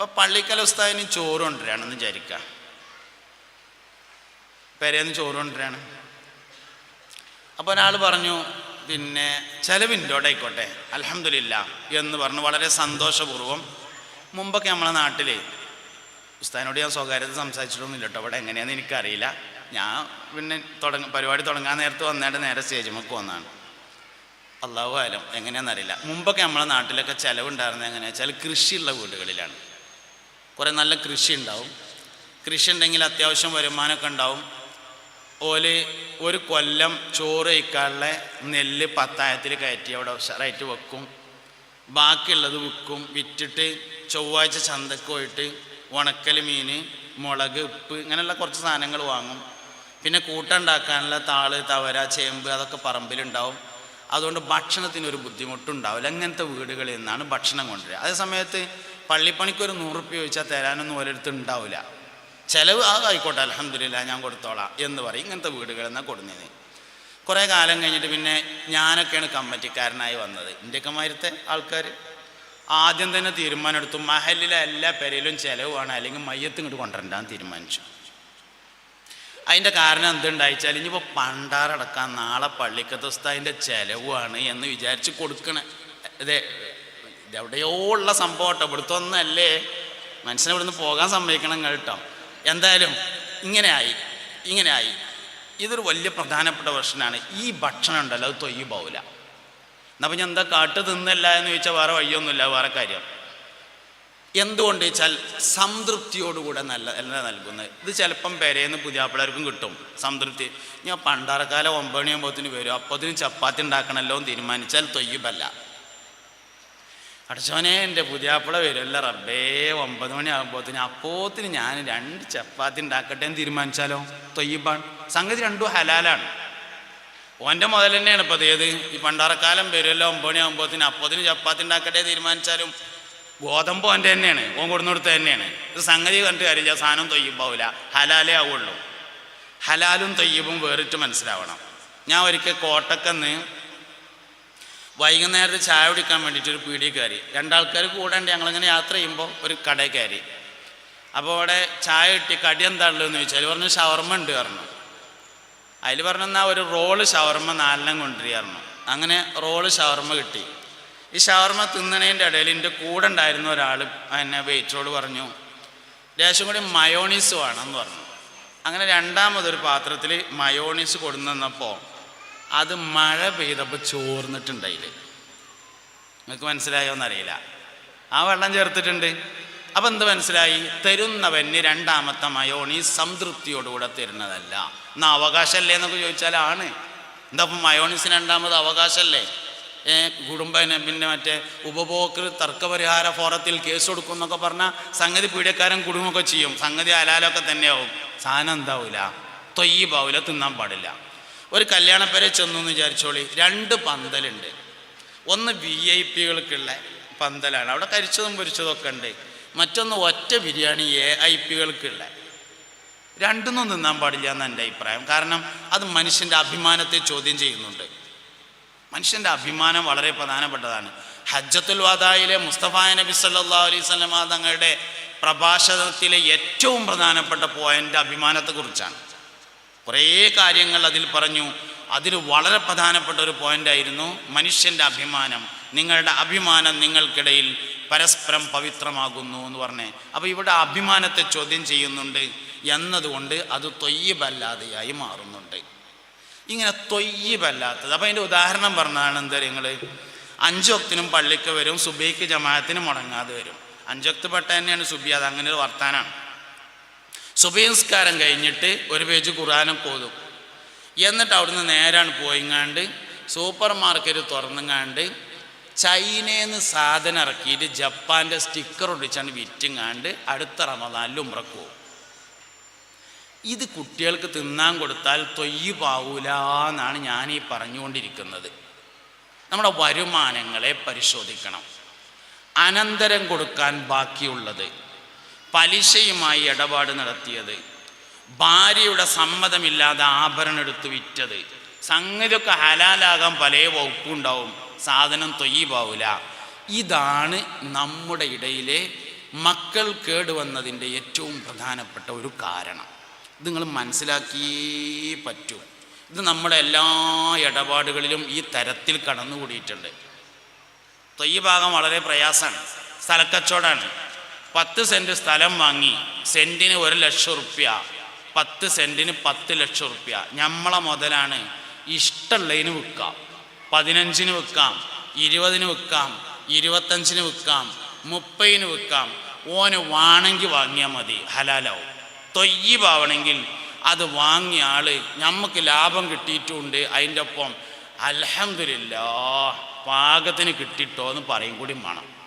അപ്പോൾ പള്ളിക്കൽ ഉസ്താദിന് ചോറ് കൊണ്ടുവരികയാണെന്ന് വിചാരിക്കുക പെരേന്ന് ചോറ് കൊണ്ടുവരികയാണ് അപ്പോൾ ഒരാൾ പറഞ്ഞു പിന്നെ ചെലവിന്റെ ആയിക്കോട്ടെ അലഹമില്ല എന്ന് പറഞ്ഞു. വളരെ സന്തോഷപൂർവം മുമ്പൊക്കെ നമ്മളെ നാട്ടിൽ ഉസ്താദിനോട് ഞാൻ സ്വകാര്യത സംസാരിച്ചിട്ടൊന്നുമില്ല കേട്ടോ അവിടെ എങ്ങനെയാണെന്ന് എനിക്കറിയില്ല. ഞാൻ പിന്നെ തുടങ്ങ പരിപാടി തുടങ്ങാൻ നേരത്ത് വന്നേണ്ട നേരെ സ്റ്റേജ് മുക്ക് വന്നാണ് അള്ളാഹു ആലം എങ്ങനെയാണെന്നറിയില്ല മുമ്പൊക്കെ നമ്മളെ നാട്ടിലൊക്കെ ചിലവുണ്ടായിരുന്നത് എങ്ങനെയാണെന്ന് വെച്ചാൽ കൃഷിയുള്ള വീടുകളിലാണ്. കുറേ നല്ല കൃഷി ഉണ്ടാവും. കൃഷി ഉണ്ടെങ്കിൽ അത്യാവശ്യം വരുമാനമൊക്കെ ഉണ്ടാവും. ഓൽ ഒരു കൊല്ലം ചോറ് കഴിക്കാനുള്ള നെല്ല് പത്തായത്തിൽ കയറ്റി അവിടെ ഉഷാറായിട്ട് വെക്കും. ബാക്കിയുള്ളത് വിൽക്കും. വിറ്റിട്ട് ചൊവ്വാഴ്ച ചന്തക്ക് പോയിട്ട് ഉണക്കൽ മീൻ മുളക് ഉപ്പ് ഇങ്ങനെയുള്ള കുറച്ച് സാധനങ്ങൾ വാങ്ങും. പിന്നെ കൂട്ടുണ്ടാക്കാനുള്ള താൾ തവര ചേമ്പ് അതൊക്കെ പറമ്പിലുണ്ടാവും. അതുകൊണ്ട് ഭക്ഷണത്തിനൊരു ബുദ്ധിമുട്ടുണ്ടാവില്ല അങ്ങനത്തെ വീടുകളിൽ നിന്നാണ് ഭക്ഷണം കൊണ്ടുവരിക. അതേ സമയത്ത് പള്ളിപ്പണിക്ക് ഒരു നൂറുപ്യ ചോദിച്ചാൽ തരാനൊന്നും ഒരിടത്ത് ഉണ്ടാവില്ല ചിലവ് ആ ആയിക്കോട്ടെ അലഹമില്ല ഞാൻ കൊടുത്തോളാം എന്ന് പറയും. ഇങ്ങനത്തെ വീടുകളിൽ നിന്നാണ് കൊടുക്കുന്നത് കുറേ കാലം കഴിഞ്ഞിട്ട് പിന്നെ ഞാനൊക്കെയാണ് കമ്മിറ്റിക്കാരനായി വന്നത്. ഇന്ത്യയ്ക്ക് മാരത്തെ ആൾക്കാർ ആദ്യം തന്നെ തീരുമാനമെടുത്തു. മഹലിലെ എല്ലാ പെരയിലും ചിലവാണ് അല്ലെങ്കിൽ മയ്യത്ത് ഇങ്ങോട്ട് കൊണ്ടുവരണ്ടാന്ന് തീരുമാനിച്ചു. അതിന്റെ കാരണം എന്തുണ്ടായിച്ചാൽ ഇനിയിപ്പോൾ പണ്ടാറടക്കാൻ നാളെ പള്ളിക്കത്തെ ഉസ്താദിന്റെ ചിലവാണ് എന്ന് വിചാരിച്ച് കൊടുക്കണേ ഇതേ ഇതെവിടെയോ ഉള്ള സംഭവം കേട്ടോ. ഇവിടുത്തെ ഒന്നല്ലേ? മനുഷ്യനെ ഇവിടുന്ന് പോകാൻ സമ്മതിക്കണം കേട്ടോ. എന്തായാലും ഇങ്ങനെ ആയി ഇങ്ങനെ ആയി. ഇതൊരു വലിയ പ്രധാനപ്പെട്ട പ്രശ്നമാണ്. ഈ ഭക്ഷണം ഉണ്ടല്ലോ അത് തൊയ്യ് പോവില്ല. എന്നാൽ ഞാൻ എന്താ കാട്ട് തിന്നല്ല എന്ന് ചോദിച്ചാൽ വേറെ വഴിയൊന്നുമില്ല വേറെ കാര്യം. എന്തുകൊണ്ട് വെച്ചാൽ സംതൃപ്തിയോടുകൂടെ നല്ല എല്ലാം നൽകുന്നത്. ഇത് ചിലപ്പം പെരേന്ന് പുതിയാപ്പിളർക്കും കിട്ടും സംതൃപ്തി. ഞാൻ പണ്ടാറക്കാലം ഒമ്പത് മണിയാകുമ്പോഴത്തിന് വരും. അതിന് ചപ്പാത്തി ഉണ്ടാക്കണമല്ലോ എന്ന് തീരുമാനിച്ചാൽ തൊയ്യബല്ല അടച്ചോനെ എന്റെ പുതിയാപ്പിള വരുമല്ല റബ്ബേ. ഒമ്പത് മണിയാകുമ്പോത്തിന് അപ്പോത്തിന് ഞാൻ രണ്ട് ചപ്പാത്തി ഉണ്ടാക്കട്ടെ എന്ന് തീരുമാനിച്ചാലോ? തൊയ്യബാണ്. സംഗതി രണ്ടും ഹലാലാണ്. ഓന്റെ മുതൽ തന്നെയാണ് ഇപ്പോൾ ഏത്? ഈ പണ്ടാറക്കാലം വരുമല്ലോ ഒമ്പത് മണിയാകുമ്പോത്തിന് അപ്പോത്തിന് ചപ്പാത്തി ഉണ്ടാക്കട്ടെ തീരുമാനിച്ചാലും ഗോതമ്പ് ഓന്റെ തന്നെയാണ് ഓൻ കൊടുന്നിടത്ത് തന്നെയാണ്. ഇത് സംഗതി കണ്ടിട്ട് കാര്യമില്ല സാധനം തൊയ്യുമ്പാവില്ല ഹലാലേ ആവുള്ളൂ. ഹലാലും തൊയ്യബും വേറിട്ട് മനസ്സിലാവണം. ഞാൻ ഒരിക്കൽ കോട്ടക്കന്ന് വൈകുന്നേരത്ത് ചായ കുടിക്കാൻ വേണ്ടിയിട്ട് ഒരു പീടിയ കയറി. രണ്ടാൾക്കാർ കൂടാണ്ട് ഞങ്ങളിങ്ങനെ യാത്ര ചെയ്യുമ്പോൾ ഒരു കട കയറി. അപ്പോൾ അവിടെ ചായ കിട്ടി കടി എന്താ ഉള്ളതെന്ന് ചോദിച്ചാൽ പറഞ്ഞു ഷവർമ്മ ഉണ്ട് പറഞ്ഞു. അതിൽ പറഞ്ഞാൽ ഒരു റോൾ ഷവർമ്മ നാലെണ്ണം കൊണ്ടുവരികയായിരുന്നു അങ്ങനെ റോൾ ഷവർമ്മ കിട്ടി. ഈ ഷവർമ്മ തിന്നണേന്റെ ഇടയിൽ എന്റെ കൂടെ ഉണ്ടായിരുന്ന ഒരാൾ എന്നെ വെയിറ്ററോട് പറഞ്ഞു ലേശം കൂടി മയോണീസ് വേണമെന്ന് പറഞ്ഞു. അങ്ങനെ രണ്ടാമതൊരു പാത്രത്തിൽ മയോണീസ് കൊടുന്നപ്പോൾ അത് മഴ പെയ്തപ്പോൾ ചോർന്നിട്ടുണ്ടായില്ല നിങ്ങൾക്ക് മനസ്സിലായോ എന്നറിയില്ല. ആ വെള്ളം ചേർത്തിട്ടുണ്ട്. അപ്പം എന്ത് മനസ്സിലായി? തരുന്നവന് രണ്ടാമത്തെ മയോണി സംതൃപ്തിയോടുകൂടെ തരുന്നതല്ല. എന്നാ അവകാശമല്ലേ എന്നൊക്കെ ചോദിച്ചാൽ ആണ്. എന്താ അപ്പം മയോണിസ് രണ്ടാമത് അവകാശമല്ലേ? കുടുംബ പിന്നെ മറ്റേ ഉപഭോക്തൃ തർക്കപരിഹാര ഫോറത്തിൽ കേസ് കൊടുക്കും എന്നൊക്കെ പറഞ്ഞാൽ സംഗതി പീഡിയക്കാരൻ കുടുംബമൊക്കെ ചെയ്യും. സംഗതി അലാലൊക്കെ തന്നെയാവും. സാധനം എന്താവില്ല തൊയ്യ് പാവില്ല തിന്നാൻ പാടില്ല. ഒരു കല്യാണപ്പേരെ ചെന്നു എന്ന് വിചാരിച്ചോളി. രണ്ട് പന്തലുണ്ട്. ഒന്ന് വി ഐ പികൾക്കുള്ള പന്തലാണ്. അവിടെ കരിച്ചതും പൊരിച്ചതും ഒക്കെ ഉണ്ട്. മറ്റൊന്ന് ഒറ്റ ബിരിയാണി എ ഐ പികൾക്കുള്ള രണ്ടൊന്നും തിന്നാൻ പാടില്ല എന്ന് എന്റെ അഭിപ്രായം. കാരണം അത് മനുഷ്യന്റെ അഭിമാനത്തെ ചോദ്യം ചെയ്യുന്നുണ്ട്. മനുഷ്യന്റെ അഭിമാനം വളരെ പ്രധാനപ്പെട്ടതാണ്. ഹജ്ജത്തുൽ വാദായിലെ മുസ്തഫ നബി സല്ലാ അലൈഹി സ്വലമ തങ്ങളുടെ പ്രഭാഷണത്തിലെ ഏറ്റവും പ്രധാനപ്പെട്ട പോയിന്റ് അഭിമാനത്തെക്കുറിച്ചാണ്. കുറേ കാര്യങ്ങൾ അതിൽ പറഞ്ഞു. അതിൽ വളരെ പ്രധാനപ്പെട്ട ഒരു പോയിന്റായിരുന്നു മനുഷ്യന്റെ അഭിമാനം. നിങ്ങളുടെ അഭിമാനം നിങ്ങൾക്കിടയിൽ പരസ്പരം പവിത്രമാകുന്നു എന്ന് പറഞ്ഞേ. അപ്പോൾ ഇവിടെ അഭിമാനത്തെ ചോദ്യം ചെയ്യുന്നുണ്ട്. എന്നതുകൊണ്ട് അത് തൊയ്യബല്ലാതെയായി മാറുന്നുണ്ട്. ഇങ്ങനെ തൊയ്യബല്ലാത്തത്. അപ്പോൾ അതിന്റെ ഉദാഹരണം പറഞ്ഞതാണ് എന്താ നിങ്ങൾ അഞ്ചൊക്തിനും പള്ളിക്ക് വരും സുബൈക്ക് ജമാഅത്തിന് മുടങ്ങാതെ വരും. അഞ്ചൊക്ത് പെട്ട തന്നെയാണ് സുബി. അത് അങ്ങനെ ഒരു വർത്താനാണ്. സുബൈസ്കാരം കഴിഞ്ഞിട്ട് ഒരു പേജ് ഖുറാനും കോതും എന്നിട്ട് അവിടുന്ന് നേരാണ് പോയിങ്ങാണ്ട് സൂപ്പർ മാർക്കറ്റ് തുറന്നുങ്ങാണ്ട് ചൈനയിൽ സാധനം ഇറക്കിയിട്ട് ജപ്പാന്റെ സ്റ്റിക്കർ ഒടിച്ചാണ് വിറ്റുങ്ങാണ്ട് അടുത്ത റമദാനിൽ ഉമ്രക്ക് ഇത് കുട്ടികൾക്ക് തിന്നാൻ കൊടുത്താൽ തൊയ്യ് എന്നാണ് ഞാൻ ഈ പറഞ്ഞുകൊണ്ടിരിക്കുന്നത്. നമ്മുടെ വരുമാനങ്ങളെ പരിശോധിക്കണം. അനന്തരം കൊടുക്കാൻ ബാക്കിയുള്ളത് പലിശയുമായി ഇടപാട് നടത്തിയത്. ഭാര്യയുടെ സമ്മതമില്ലാതെ ആഭരണം എടുത്ത് വിറ്റത്. സംഗതിയൊക്കെ ഹലാലാകാൻ പല വകുപ്പുണ്ടാവും. സാധനം തൊയ്യാവൂല ഇതാണ് നമ്മുടെ ഇടയിലെ മക്കൾ കേടുവന്നതിന്റെ ഏറ്റവും പ്രധാനപ്പെട്ട ഒരു കാരണം. ഇത് നിങ്ങൾ മനസ്സിലാക്കിയേ പറ്റൂ. ഇത് നമ്മുടെ എല്ലാ ഇടപാടുകളിലും ഈ തരത്തിൽ കടന്നുകൂടിയിട്ടുണ്ട്. തൊയ്യ ഭാഗം വളരെ പ്രയാസമാണ്. സ്ഥലക്കച്ചവടമാണ്. പത്ത് സെന്റ് സ്ഥലം വാങ്ങി. സെന്റിന് ഒരു ലക്ഷം റുപ്യ. പത്ത് സെന്റിന് പത്ത് ലക്ഷം റുപ്യ. നമ്മളെ മുതലാണ് ഇഷ്ടമുള്ളതിന് വിൽക്കാം. പതിനഞ്ചിന് വിൽക്കാം ഇരുപതിന് വിൽക്കാം ഇരുപത്തഞ്ചിന് വിൽക്കാം മുപ്പതിന് വിൽക്കാം. ഓന് വാണെങ്കിൽ വാങ്ങിയാൽ മതി ഹലാലാവും. തൊയ്യീവാവണമെങ്കിൽ അത് വാങ്ങിയ ആൾ നമുക്ക് ലാഭം കിട്ടിയിട്ടുണ്ട് അതിന്റെ ഒപ്പം അലഹമില്ല പാകത്തിന് കിട്ടിട്ടോ എന്ന് പറയും കൂടി വേണം.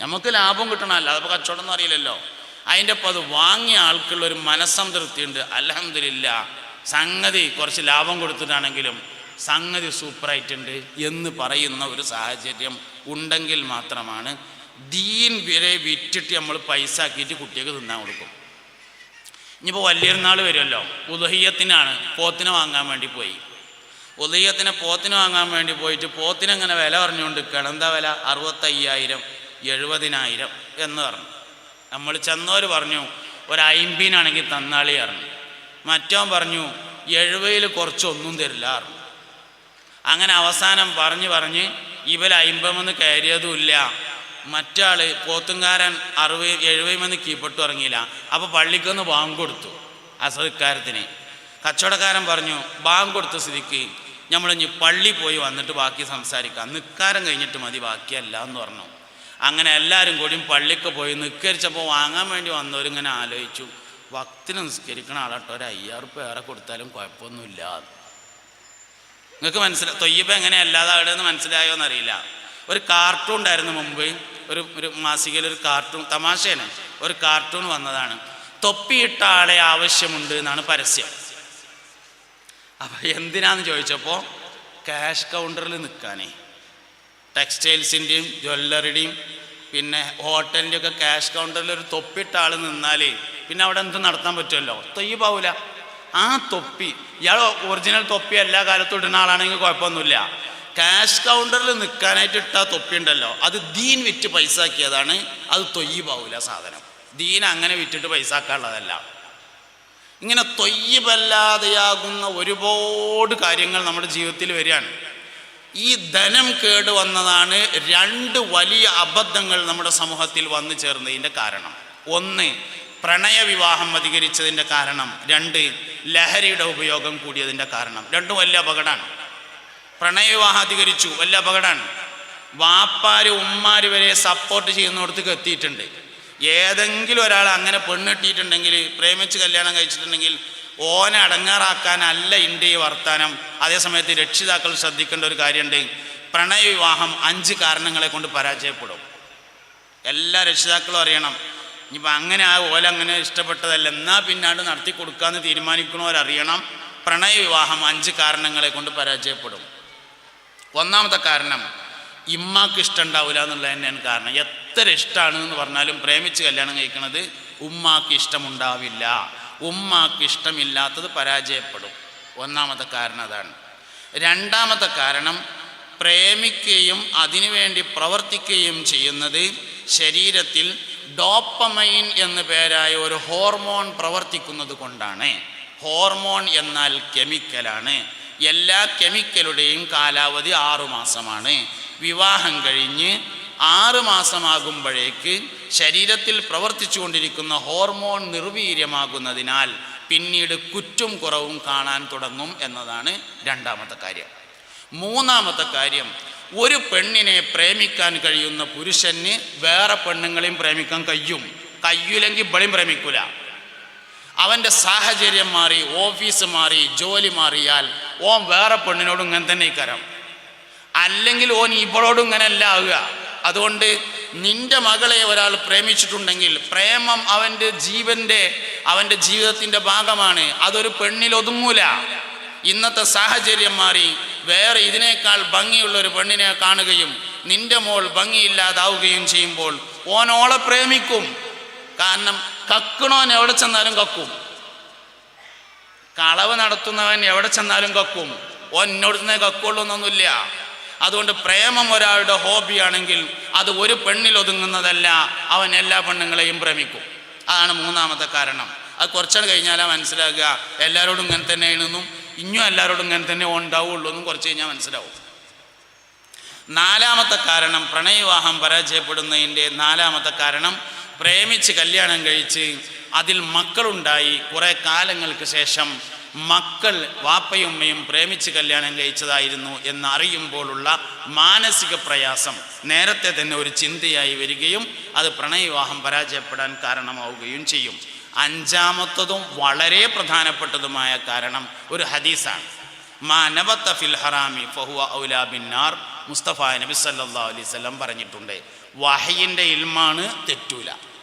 നമുക്ക് ലാഭം കിട്ടണമല്ല അതിപ്പോൾ കച്ചവടം ഒന്നും അറിയില്ലല്ലോ. അതിന്റെ ഒപ്പം അത് വാങ്ങിയ ആൾക്കുള്ള ഒരു മനസ്സംതൃപ്തി ഉണ്ട് അലഹമില്ല സംഗതി കുറച്ച് ലാഭം കൊടുത്തിട്ടാണെങ്കിലും സംഗതി സൂപ്പറായിട്ടുണ്ട് എന്ന് പറയുന്ന ഒരു സാഹചര്യം ഉണ്ടെങ്കിൽ മാത്രമാണ് ദീൻ വരെ വിറ്റിട്ട് നമ്മൾ പൈസ ആക്കിയിട്ട് കുട്ടികൾക്ക് തിന്നാൻ കൊടുക്കും. ഇനിയിപ്പോൾ വലിയൊരുന്നാൾ വരുമല്ലോ. ഉദഹീയത്തിനാണ് പോത്തിനെ വാങ്ങാൻ വേണ്ടി പോയി. ഉദഹീയത്തിനെ പോത്തിന് വാങ്ങാൻ വേണ്ടി പോയിട്ട് പോത്തിനെങ്ങനെ വില പറഞ്ഞുകൊണ്ട് നിൽക്കുകയാണ് വില? അറുപത്തയ്യായിരം. എഴുപതിനായിരം എന്ന് പറഞ്ഞു. നമ്മൾ ചെന്നവർ പറഞ്ഞു ഒരു അയിമ്പീനാണെങ്കിൽ തന്നാളി പറഞ്ഞു. മറ്റവൻ പറഞ്ഞു എഴുപതിൽ കുറച്ചൊന്നും തരില്ല പറഞ്ഞു. അങ്ങനെ അവസാനം പറഞ്ഞ് പറഞ്ഞ് ഇവൽ അയിമ്പമെന്ന് കയറിയതുമില്ല. മറ്റാൾ പോത്തുംകാരൻ അറുപത് എഴുപതിമെന്ന് കീപ്പെട്ടു ഇറങ്ങിയില്ല. അപ്പോൾ പള്ളിക്കൊന്ന് ബാങ്ക് കൊടുത്തു അസഹക്കാരത്തിന് കച്ചവടക്കാരൻ പറഞ്ഞു ബാങ്ക് കൊടുത്ത സ്ഥിതിക്ക് നമ്മളിഞ്ഞ് പള്ളി പോയി വന്നിട്ട് ബാക്കി സംസാരിക്കാം. നിക്കാരം കഴിഞ്ഞിട്ട് മതി ബാക്കിയല്ല എന്ന് പറഞ്ഞു. അങ്ങനെ എല്ലാവരും കൂടിയും പള്ളിക്ക് പോയി നിസ്കരിച്ചപ്പോൾ വാങ്ങാൻ വേണ്ടി വന്നവരിങ്ങനെ ആലോചിച്ചു. ഭക്തിന് നിസ്കരിക്കണ ആളട്ടോ ഒരു അയ്യാറ് പേരെ കൊടുത്താലും കുഴപ്പമൊന്നുമില്ല. നിങ്ങൾക്ക് മനസ്സിലായി തൊയ്യപ്പം എങ്ങനെ എന്ന് മനസ്സിലായോ എന്നറിയില്ല ഒരു കാർട്ടൂൺ ഉണ്ടായിരുന്നു മുമ്പ് ഒരു ഒരു മാസികയിൽ ഒരു കാർട്ടൂൺ തമാശയാണ്. ഒരു കാർട്ടൂൺ വന്നതാണ്. തൊപ്പിയിട്ട ആളെ ആവശ്യമുണ്ട് എന്നാണ് പരസ്യം. അപ്പം എന്തിനാന്ന് ചോദിച്ചപ്പോൾ ക്യാഷ് കൗണ്ടറിൽ നിൽക്കാനേ ടെക്സ്റ്റൈൽസിന്റെയും ജ്വല്ലറിയുടെയും പിന്നെ ഹോട്ടലിന്റെ ഒക്കെ ക്യാഷ് കൗണ്ടറിൽ ഒരു തൊപ്പിട്ട ആൾ നിന്നാൽ പിന്നെ അവിടെ എന്ത് നടത്താൻ പറ്റുമല്ലോ? തൊയ്യ് ആ തൊപ്പി ഇയാൾ ഒറിജിനൽ തൊപ്പി എല്ലാ കാലത്തും ഇടുന്ന ആളാണെങ്കിൽ കുഴപ്പമൊന്നുമില്ല. ക്യാഷ് കൗണ്ടറിൽ നിൽക്കാനായിട്ട് ഇട്ട തൊപ്പി ഉണ്ടല്ലോ അത് ദീൻ വിറ്റ് പൈസ ആക്കിയതാണ് അത് തൊയ്യ് സാധനം. ദീൻ അങ്ങനെ വിറ്റിട്ട് പൈസ ആക്കാനുള്ളതല്ല ഇങ്ങനെ തൊയ്യബല്ലാതെയാകുന്ന ഒരുപാട് കാര്യങ്ങൾ നമ്മുടെ ജീവിതത്തിൽ വരികയാണ്. ഈ ധനം കേട് വന്നതാണ് രണ്ട് വലിയ അബദ്ധങ്ങൾ നമ്മുടെ സമൂഹത്തിൽ വന്നു ചേർന്നതിന്റെ കാരണം. ഒന്ന് പ്രണയവിവാഹം അധികരിച്ചതിന്റെ കാരണം. രണ്ട് ലഹരിയുടെ ഉപയോഗം കൂടിയതിന്റെ കാരണം. രണ്ടും വലിയ അപകടമാണ്. പ്രണയവിവാഹം അധികരിച്ചു വലിയ അപകടമാണ്. വാപ്പാര് ഉമ്മാര് വരെ സപ്പോർട്ട് ചെയ്യുന്നിടത്തേക്ക് എത്തിയിട്ടുണ്ട്. ഏതെങ്കിലും ഒരാൾ അങ്ങനെ പെണ്ണിട്ടിട്ടുണ്ടെങ്കിൽ പ്രേമിച്ച് കല്യാണം കഴിച്ചിട്ടുണ്ടെങ്കിൽ ഓനെ അടങ്ങാറാക്കാനല്ല ഇന്ത്യ ഈ വർത്താനം. അതേസമയത്ത് രക്ഷിതാക്കൾ ശ്രദ്ധിക്കേണ്ട ഒരു കാര്യമുണ്ട്. പ്രണയവിവാഹം അഞ്ച് കാരണങ്ങളെ കൊണ്ട് പരാജയപ്പെടും. എല്ലാ രക്ഷിതാക്കളും അറിയണം. ഇനിയിപ്പോൾ അങ്ങനെ ആ ഓല അങ്ങനെ ഇഷ്ടപ്പെട്ടതല്ല. എന്നാൽ പിന്നാണ്ട് നടത്തി കൊടുക്കാമെന്ന് തീരുമാനിക്കണവരറിയണം പ്രണയവിവാഹം അഞ്ച് കാരണങ്ങളെ കൊണ്ട് പരാജയപ്പെടും. ഒന്നാമത്തെ കാരണം ഇമ്മാക്ക് ഇഷ്ടം ഉണ്ടാവില്ല എന്നുള്ളത് തന്നെയാണ് കാരണം. എത്ര ഇഷ്ടമാണ് എന്ന് പറഞ്ഞാലും പ്രേമിച്ച് കല്യാണം കഴിക്കണത് ഉമ്മാക്ക് ഇഷ്ടമുണ്ടാവില്ല. ഉമ്മാക്ക് ഇഷ്ടമില്ലാത്തത് പരാജയപ്പെടും. ഒന്നാമത്തെ കാരണം അതാണ്. രണ്ടാമത്തെ കാരണം പ്രേമിക്കുകയും അതിനുവേണ്ടി പ്രവർത്തിക്കുകയും ചെയ്യുന്നത് ശരീരത്തിൽ ഡോപ്പമൈൻ എന്ന പേരായ ഒരു ഹോർമോൺ പ്രവർത്തിക്കുന്നത് കൊണ്ടാണ്. ഹോർമോൺ എന്നാൽ കെമിക്കലാണ്. എല്ലാ കെമിക്കലുടെയും കാലാവധി ആറുമാസമാണ്. വിവാഹം കഴിഞ്ഞ് ആറ് മാസമാകുമ്പോഴേക്ക് ശരീരത്തിൽ പ്രവർത്തിച്ചു കൊണ്ടിരിക്കുന്ന ഹോർമോൺ നിർവീര്യമാകുന്നതിനാൽ പിന്നീട് കുറ്റും കുറവും കാണാൻ തുടങ്ങും എന്നതാണ് രണ്ടാമത്തെ കാര്യം. മൂന്നാമത്തെ കാര്യം ഒരു പെണ്ണിനെ പ്രേമിക്കാൻ കഴിയുന്ന പുരുഷന് വേറെ പെണ്ണുങ്ങളെയും പ്രേമിക്കാൻ കഴിയും. കയ്യൂലെങ്കിൽ ഇവളെയും പ്രേമിക്കൂല. അവന്റെ സാഹചര്യം മാറി ഓഫീസ് മാറി ജോലി മാറിയാൽ ഓൻ വേറെ പെണ്ണിനോട് ഇങ്ങനെ തന്നെ ഇക്കരം. അല്ലെങ്കിൽ ഓൻ ഇവളോടും ഇങ്ങനെ അല്ല ആവുക. അതുകൊണ്ട് നിന്റെ മകളെ ഒരാൾ പ്രേമിച്ചിട്ടുണ്ടെങ്കിൽ പ്രേമം അവന്റെ ജീവന്റെ അവന്റെ ജീവിതത്തിന്റെ ഭാഗമാണ്. അതൊരു പെണ്ണിൽ ഒതുങ്ങൂല. ഇന്നത്തെ സാഹചര്യം മാറി വേറെ ഇതിനേക്കാൾ ഭംഗിയുള്ള ഒരു പെണ്ണിനെ കാണുകയും നിന്റെ മോൾ ഭംഗിയില്ലാതാവുകയും ചെയ്യുമ്പോൾ ഓനോളെ പ്രേമിക്കും. കാരണം കക്കണോൻ എവിടെ ചെന്നാലും കക്കും. കളവ് നടത്തുന്നവൻ എവിടെ ചെന്നാലും കക്കും. ഓൻ എന്നോട് തന്നെ അതുകൊണ്ട് പ്രേമം ഒരാളുടെ ഹോബിയാണെങ്കിൽ അത് ഒരു പെണ്ണിൽ ഒതുങ്ങുന്നതല്ല അവൻ എല്ലാ പെണ്ണുങ്ങളെയും പ്രേമിക്കും. അതാണ് മൂന്നാമത്തെ കാരണം. അത് കുറച്ചാണ് കഴിഞ്ഞാലാ മനസ്സിലാക്കുക എല്ലാവരോടും ഇങ്ങനെ തന്നെ തന്നെയാണെന്നും ഇനിയും എല്ലാവരോടും ഇങ്ങനെ തന്നെ ഉണ്ടാവുള്ളൂ എന്നും കുറച്ച് കഴിഞ്ഞാൽ മനസ്സിലാവും. നാലാമത്തെ കാരണം പ്രണയവിവാഹം പരാജയപ്പെടുന്നതിന്റെ നാലാമത്തെ കാരണം പ്രേമിച്ച് കല്യാണം കഴിച്ച് അതിൽ മക്കളുണ്ടായി കുറേ കാലങ്ങൾക്ക് ശേഷം മക്കൾ വാപ്പയുമ്മയും പ്രേമിച്ച് കല്യാണം കഴിച്ചതായിരുന്നു എന്നറിയുമ്പോഴുള്ള മാനസിക പ്രയാസം നേരത്തെ തന്നെ ഒരു ചിന്തയായി വരികയും അത് പ്രണയവിവാഹം പരാജയപ്പെടാൻ കാരണമാവുകയും ചെയ്യും. അഞ്ചാമത്തതും വളരെ പ്രധാനപ്പെട്ടതുമായ കാരണം ഒരു ഹദീസാണ്. മാനവത്ത ഫിൽ ഹറാമി ഫഹുവ ഔലാ ബിന്നാർ മുസ്തഫ നബി സല്ലാ അലൈഹി വസല്ലം പറഞ്ഞിട്ടുണ്ട്. വഹയിന്റെ ഇൽമാണ് തെറ്റൂല.